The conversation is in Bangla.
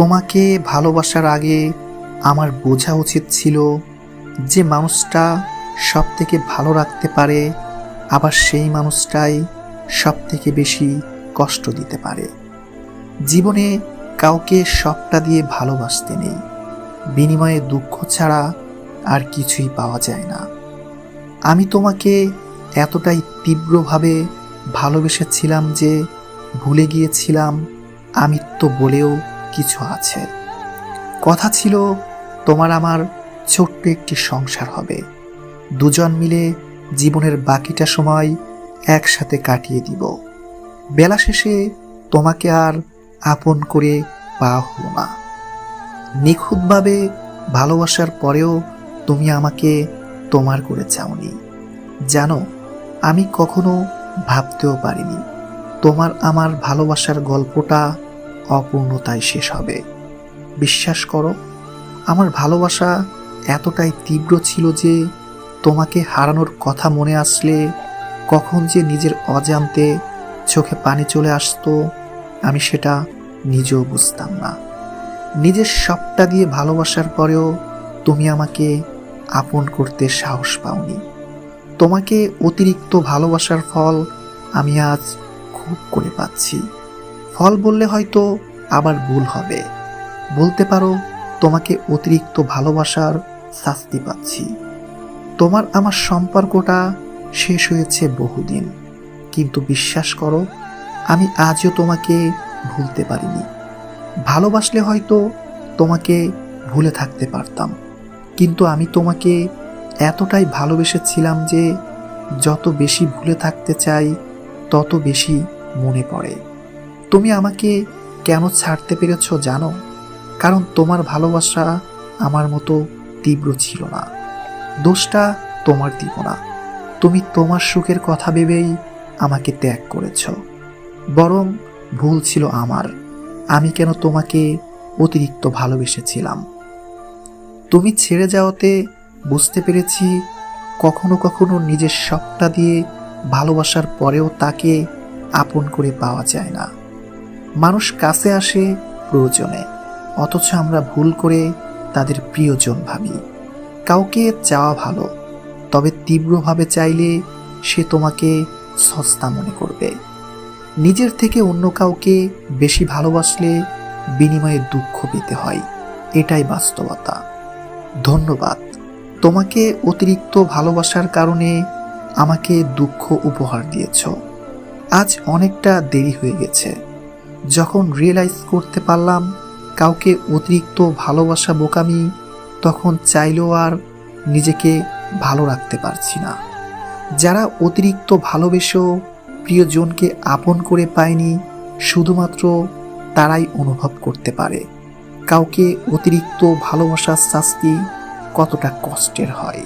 তোমাকে ভালোবাসার আগে আমার বোঝা উচিত ছিল যে মানুষটা সব থেকে ভালো রাখতে পারে, আবার সেই মানুষটাই সব থেকে বেশি কষ্ট দিতে পারে। জীবনে কাউকে সবটা দিয়ে ভালোবাসতে নেই। বিনিময়ে দুঃখ ছাড়া আর কিছুই পাওয়া যায় না। আমি তোমাকে এতটাই তীব্রভাবে ভালোবেসেছিলাম যে ভুলে গিয়েছিলাম, আমিত্ব বলেও কিছু আছে। কথা ছিল, তোমার আমার ছোট্ট একটি সংসার হবে। দুজন মিলে জীবনের বাকিটা সময় একসাথে কাটিয়ে দিব। বেলা শেষে তোমাকে আর আপন করে পাওয়া হলো না। নিখুঁতভাবে ভালোবাসার পরেও তুমি আমাকে তোমার করে চাওনি। জানো, আমি কখনো ভাবতেও পারিনি, তোমার আমার ভালোবাসার গল্পটা অপূর্ণতায় শেষ হবে। বিশ্বাস করো, আমার ভালোবাসা এতটাই তীব্র ছিল যে তোমাকে হারানোর কথা মনে আসলে কখন যে নিজের অজান্তে চোখে পানি চলে আসতো, আমি সেটা নিজেও বুঝতাম না। নিজের সবটা দিয়ে ভালোবাসার পরেও তুমি আমাকে আপন করতে সাহস পাওনি। তোমাকে অতিরিক্ত ভালোবাসার ফল আমি আজ খুব করে পাচ্ছি। ফল বললে হয়তো আবার ভুল হবে। বলতে পারো, তোমাকে অতিরিক্ত ভালোবাসার শাস্তি পাচ্ছি। তোমার আমার সম্পর্কটা শেষ হয়েছে বহুদিন। কিন্তু বিশ্বাস করো, আমি আজও তোমাকে ভুলতে পারিনি। ভালোবাসলে হয়তো তোমাকে ভুলে থাকতে পারতাম। কিন্তু আমি তোমাকে এতটাই ভালোবেসেছিলাম যে, যত বেশি ভুলে থাকতে চাই, তত বেশি মনে পড়ে। তুমি আমাকে কেন ছাড়তে পেরেছ জানো? কারণ তোমার ভালোবাসা আমার মতো তীব্র ছিল না। দোষটা তোমার দিব না। তুমি তোমার সুখের কথা ভেবেই আমাকে ত্যাগ করেছ। বরং ভুল ছিল আমার। আমি কেন তোমাকে অতিরিক্ত ভালোবেসেছিলাম? তুমি ছেড়ে যাওয়াতে বুঝতে পেরেছি কখনো কখনো নিজের সবটা দিয়ে ভালোবাসার পরেও তাকে আপন করে পাওয়া যায় না। মানুষ কাছে আসে প্রয়োজনে, অথচ আমরা ভুল করে তাদের প্রিয়জন ভাবি। কাউকে চাওয়া ভালো, তবে তীব্রভাবে চাইলে সে তোমাকে সস্তা মনে করবে। নিজের থেকে অন্য কাউকে বেশি ভালোবাসলে বিনিময়ে দুঃখ পেতে হয়, এটাই বাস্তবতা। ধন্যবাদ। তোমাকে অতিরিক্ত ভালোবাসার কারণে আমাকে দুঃখ উপহার দিয়েছ। আজ অনেকটা দেরি হয়ে গেছে। যখন রিয়েলাইজ করতে পারলাম কাউকে অতিরিক্ত ভালোবাসা বোকামি, তখন চাইলেও আর নিজেকে ভালো রাখতে পারছি না। যারা অতিরিক্ত ভালোবেসেও প্রিয়জনকে আপন করে পায়নি, শুধুমাত্র তারাই অনুভব করতে পারে। কাউকে অতিরিক্ত ভালোবাসার শাস্তি কতটা কষ্টের হয়।